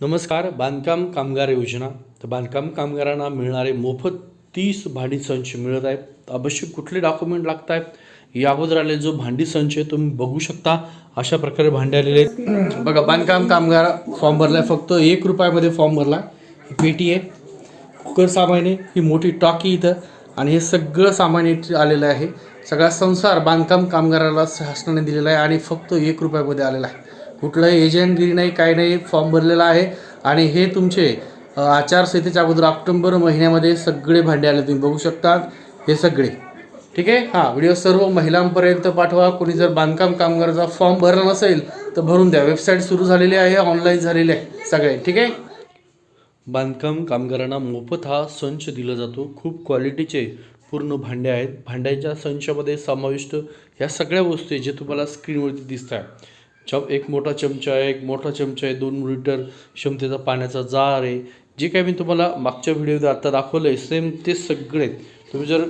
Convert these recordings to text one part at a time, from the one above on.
नमस्कार बांधकाम कामगार योजना. तर बांधकाम कामगारांना मिळणारे मोफत तीस भांडी संच मिळत आहेत. आवश्यक कुठले डॉक्युमेंट लागत आहेत या अगोदर आलेले जो भांडी संच आहे तुम्ही बघू शकता. अशा प्रकारे भांडे आलेले आहेत. बघा बांधकाम कामगार फॉर्म भरलाय. फक्त एक रुपयामध्ये फॉर्म भरला ही पेटी आहे. कुकर सामान आहे ही मोठी टाकी इथं. आणि हे सगळं सामान इथे आलेलं आहे. सगळा संसार बांधकाम कामगाराला शासनाने दिलेला आहे आणि फक्त एक रुपयामध्ये आलेला आहे. कुठलंही एजंटगिरी नाही काही नाही फॉर्म भरलेला आहे. आणि हे तुमचे आचारसंहितेच्या अगोदर ऑक्टोंबर महिन्यामध्ये सगळे भांडे आले तुम्ही बघू शकता हे सगळे. ठीक आहे? हां व्हिडिओ सर्व महिलांपर्यंत पाठवा. कोणी जर बांधकाम कामगाराचा फॉर्म भरला नसेल तर भरून द्या. वेबसाईट सुरू झालेली आहे ऑनलाईन झालेली आहे सगळे. ठीक आहे? बांधकाम कामगारांना मोफत हा संच दिला जातो. खूप क्वालिटीचे पूर्ण भांडे आहेत. भांड्याच्या संचामध्ये समाविष्ट ह्या सगळ्या वस्तू आहे जे तुम्हाला स्क्रीनवरती दिसत आहे चम एक मोठा चमचा आहे एक मोठा चमचा आहे दोन लिटर क्षमतेचा पाण्याचा जार आहे. जे काही मी तुम्हाला मागच्या व्हिडिओमध्ये आत्ता दाखवलं आहे सेम ते सगळे. तुम्ही जर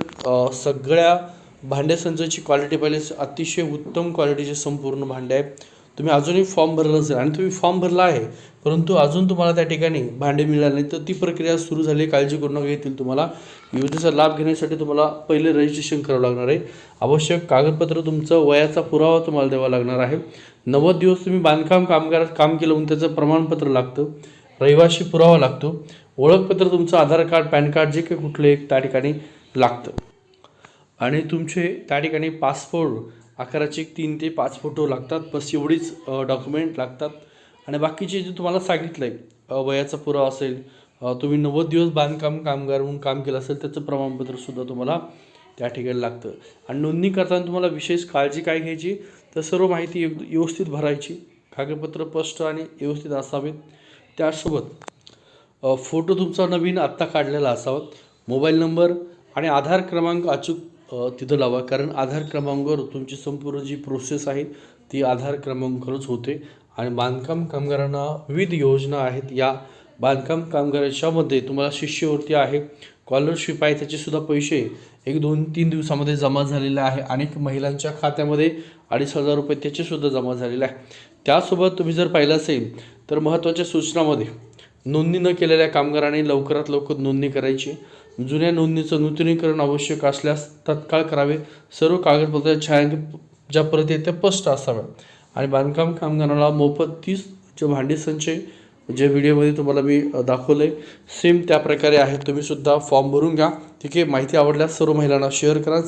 सगळ्या भांड्यासंचाची क्वालिटी पाहिली अतिशय उत्तम क्वालिटीचे संपूर्ण भांडे आहेत. तुम्ही अजूनही फॉर्म भरला असेल. आणि तुम्ही फॉर्म भरला आहे परंतु अजून तुम्हाला त्या ठिकाणी भांडे मिळाले नाही तर ती प्रक्रिया सुरू झाली काळजी करू नका. येतील तुम्हाला योजनेचा लाभ घेण्यासाठी तुम्हाला पहिले रजिस्ट्रेशन करावं लागणार आहे. आवश्यक कागदपत्र तुमचं वयाचा पुरावा तुम्हाला द्यावा लागणार आहे. नव्वद दिवस तुम्ही बांधकाम कामगारात काम केलं म्हणून त्याचं प्रमाणपत्र लागतं. रहिवाशी पुरावा लागतो. ओळखपत्र तुमचं आधार कार्ड पॅन कार्ड जे काही कुठलं एक त्या ठिकाणी लागतं. आणि तुमचे त्या ठिकाणी पासपोर्ट आकाराचे एक तीन ते पाच फोटो लागतात. बस एवढीच डॉक्युमेंट लागतात. आणि बाकीचे जे तुम्हाला सांगितलं आहे वयाचा पुरावा असेल तुम्ही नव्वद दिवस बांधकाम कामगार म्हणून काम केलं असेल त्याचं प्रमाणपत्रसुद्धा तुम्हाला त्या ठिकाणी लागतं. आणि नोंदणी करताना तुम्हाला विशेष काळजी काय घ्यायची? तर सर्व माहिती व्यवस्थित भरायची. कागदपत्र स्पष्ट आणि व्यवस्थित असावेत. त्यासोबत फोटो तुमचा नवीन आत्ता काढलेला असावा. मोबाईल नंबर आणि आधार क्रमांक अचूक तिथं लावा. कारण आधार क्रमांकावर तुमची संपूर्ण जी प्रोसेस आहे ती आधार क्रमांकावरच होते. आणि बांधकाम कामगारांना विविध योजना आहेत. या बांधकाम कामगाराच्यामध्ये तुम्हाला शिष्यवृत्ती आहे स्कॉलरशिप आहे त्याचेसुद्धा पैसे एक दोन तीन दिवसामध्ये जमा झालेले आहे. अनेक महिलांच्या खात्यामध्ये अडीच हजार रुपये त्याचेसुद्धा जमा झालेले आहे. त्यासोबत तुम्ही जर पाहिलं असेल तर महत्त्वाच्या सूचनामध्ये नोंदणी न केलेल्या कामगारांनी लवकरात लवकर नोंदणी करायची. जुन्या नोंदणीचं नूतनीकरण आवश्यक असल्यास तत्काळ करावे. सर्व कागदपत्र छायांकित ज्या प्रती आहेत त्या स्पष्ट असाव्या आणि बांधकाम कामगारांना मोफत तीस जे भांडी संचय जे व्हिडिओमध्ये तुम्हाला मी दाखवलं आहे सेम त्या प्रकारे तुम्हीसुद्धा फॉर्म भरून घ्या. ठीक आहे? माहिती आवडल्यास सर्व महिलांना शेअर करा.